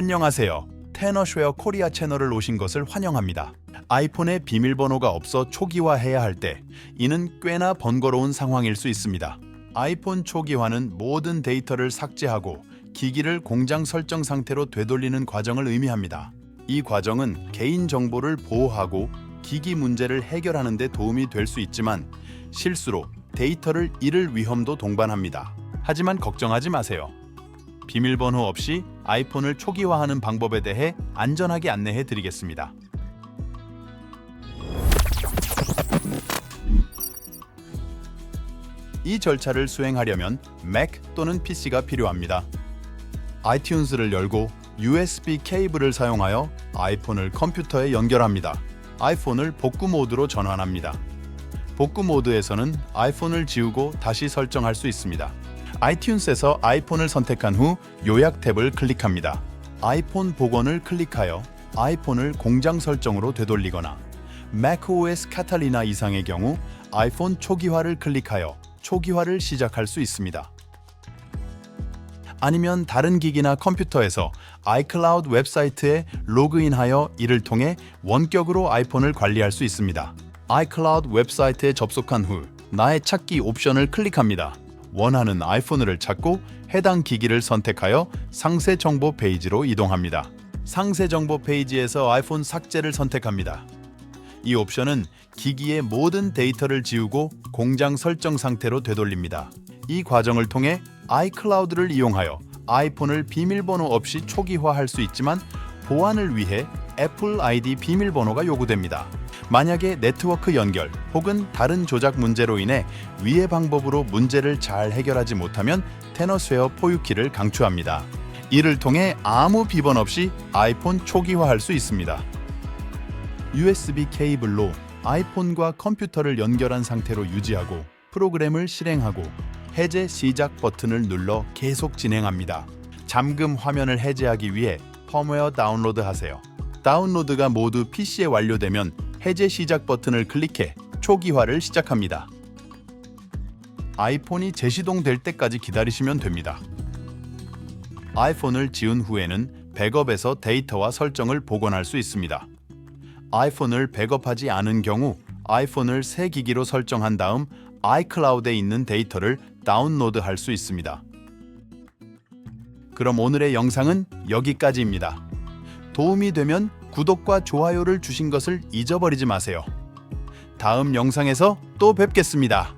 안녕하세요. 테너쉐어 코리아 채널을 오신 것을 환영합니다. 아이폰에 비밀번호가 없어 초기화해야 할 때 이는 꽤나 번거로운 상황일 수 있습니다. 아이폰 초기화는 모든 데이터를 삭제하고 기기를 공장 설정 상태로 되돌리는 과정을 의미합니다. 이 과정은 개인 정보를 보호하고 기기 문제를 해결하는 데 도움이 될 수 있지만 실수로 데이터를 잃을 위험도 동반합니다. 하지만 걱정하지 마세요. 비밀번호 없이 아이폰을 초기화하는 방법에 대해 안전하게 안내해 드리겠습니다. 이 절차를 수행하려면 맥 또는 PC가 필요합니다. 아이튠즈를 열고 USB 케이블을 사용하여 아이폰을 컴퓨터에 연결합니다. 아이폰을 복구 모드로 전환합니다. 복구 모드에서는 아이폰을 지우고 다시 설정할 수 있습니다. 아이튠스에서 아이폰을 선택한 후 요약 탭을 클릭합니다. 아이폰 복원을 클릭하여 아이폰을 공장 설정으로 되돌리거나 macOS 카탈리나 이상의 경우 아이폰 초기화를 클릭하여 초기화를 시작할 수 있습니다. 아니면 다른 기기나 컴퓨터에서 아이클라우드 웹사이트에 로그인하여 이를 통해 원격으로 아이폰을 관리할 수 있습니다. 아이클라우드 웹사이트에 접속한 후 나의 찾기 옵션을 클릭합니다. 원하는 아이폰을 찾고 해당 기기를 선택하여 상세 정보 페이지로 이동합니다. 상세 정보 페이지에서 아이폰 삭제를 선택합니다. 이 옵션은 기기의 모든 데이터를 지우고 공장 설정 상태로 되돌립니다. 이 과정을 통해 아이클라우드를 이용하여 아이폰을 비밀번호 없이 초기화할 수 있지만 보안을 위해 애플 아이디 비밀번호가 요구됩니다. 만약에 네트워크 연결 혹은 다른 조작 문제로 인해 위의 방법으로 문제를 잘 해결하지 못하면 테너스웨어 포유키를 강추합니다. 이를 통해 아무 비번 없이 아이폰 초기화할 수 있습니다. USB 케이블로 아이폰과 컴퓨터를 연결한 상태로 유지하고 프로그램을 실행하고 해제 시작 버튼을 눌러 계속 진행합니다. 잠금 화면을 해제하기 위해 펌웨어 다운로드 하세요. 다운로드가 모두 PC에 완료되면 해제 시작 버튼을 클릭해 초기화를 시작합니다. 아이폰이 재시동될 때까지 기다리시면 됩니다. 아이폰을 지운 후에는 백업에서 데이터와 설정을 복원할 수 있습니다. 아이폰을 백업하지 않은 경우 아이폰을 새 기기로 설정한 다음 아이클라우드에 있는 데이터를 다운로드할 수 있습니다. 그럼 오늘의 영상은 여기까지입니다. 도움이 되면 구독과 좋아요를 주신 것을 잊어버리지 마세요. 다음 영상에서 또 뵙겠습니다.